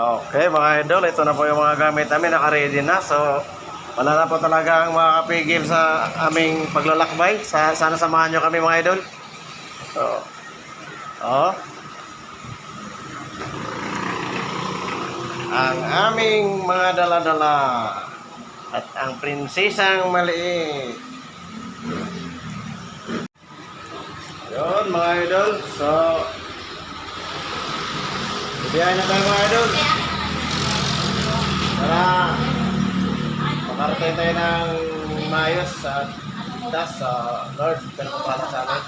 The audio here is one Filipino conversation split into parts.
Okay mga idol, ito na po yung mga gamit namin, naka-ready na. So, wala na po talaga ang makakapigil sa aming paglalakbay. Sa, sana samahan nyo kami mga idol. So, oh. Ang aming mga dala-dala at ang prinsesang maliit. Yun mga idol. So, Bibiyahin na tayo mga idol. Para makarating tayo ng maayos sa taas sa Lord. Pero para sa amin.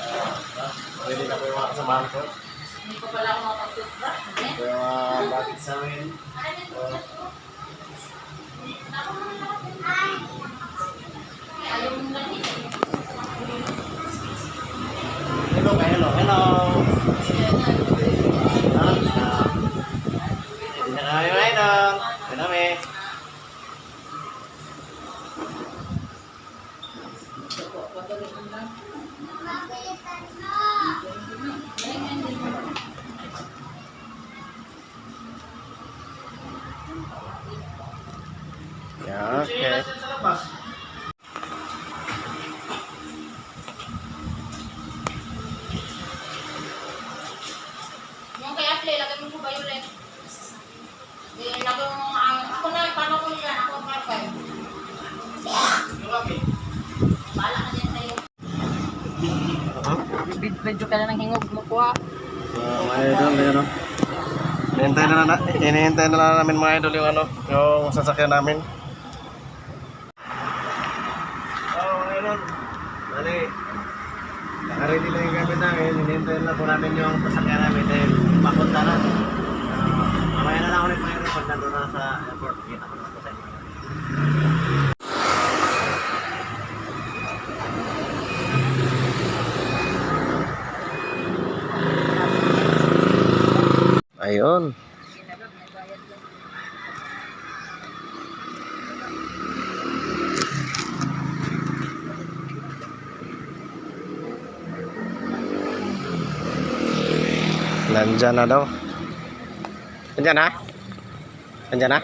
Uh, pwede na po yung mga kasamahan ko. Hindi ko pala ako makapag-toothbrush. Ito yung mga bakit sa amin. So, Yeah, okay. Yung kay Ashley, lagay mo sa violet. Di, lagay mo. Ako na, paano ko yan? Ako ang karkay. Bahala ka dyan sa'yo. Medyo ka na ng hingog mo po ah. So, mga idol, yun o. Hinihintay na, na, hinihintay na lang namin mga idol yung ano, yung sasakyan namin. So, mga idol, bali, nakaready lang yung gamit namin, hinihintay na po namin yung sasakyan namin dahil papunta na. Uh, mamaya na lang ulit mga idol pag nandun na sa airport. Kita ko naman po sa inyo. Ayun. Nandyan na daw. Nandyan na? Nandyan na?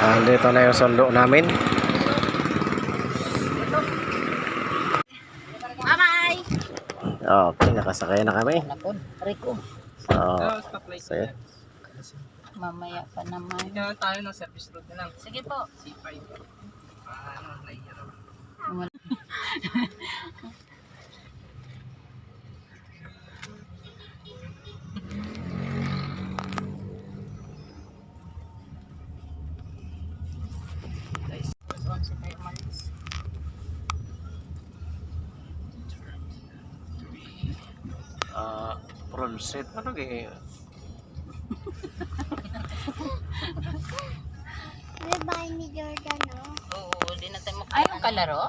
Andito na yung sundo namin. Bye-bye! Okay, nakasakay na kami. Napod, Rico. So, stoplight sige. Mamaya pa naman. Hindi na tayo ng service road na lang. Sige po. C5. Ah, ano, Front seat. Ano kaya? May bahay ni Jordan, oh. Oo, di na tayo Ay, yung kalaro?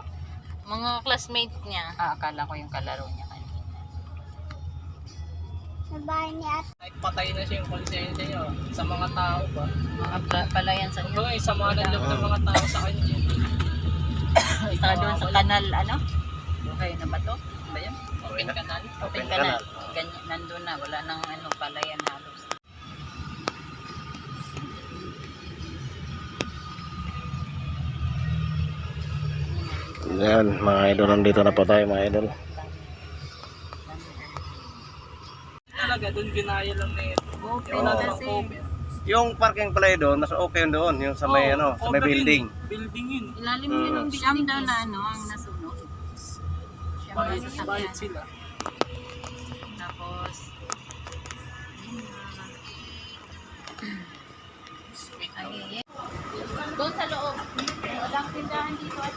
Mga classmate niya. Ah, akala ko yung kalaro niya kanina. May bahay ni At. Ay, patay na siya yung konsensya niya. oh. Sa mga tao ba? Mga pla- palayan sa Ito ay sa mga nanloob ng mga tao sa kanya. Isa doon sa kanal, ano? Okay na ba to? Ba yun? Open canal. Open kanal. Na. Wala nang ano, palayan halos. Yan, mga idol, nandito na po tayo mga idol. Talaga, doon ginaya lang na ito. Open Wala kasi. Yung parking pala doon, nasa okay yun doon, yung sa may Oo, ano, sa may building. Building yun. Ilalim Mm. yun ang Siyam daw na ano, ang nasunog. Siyam na sasakyan. bayad sila. Doon sa loob. Walang tindahan dito.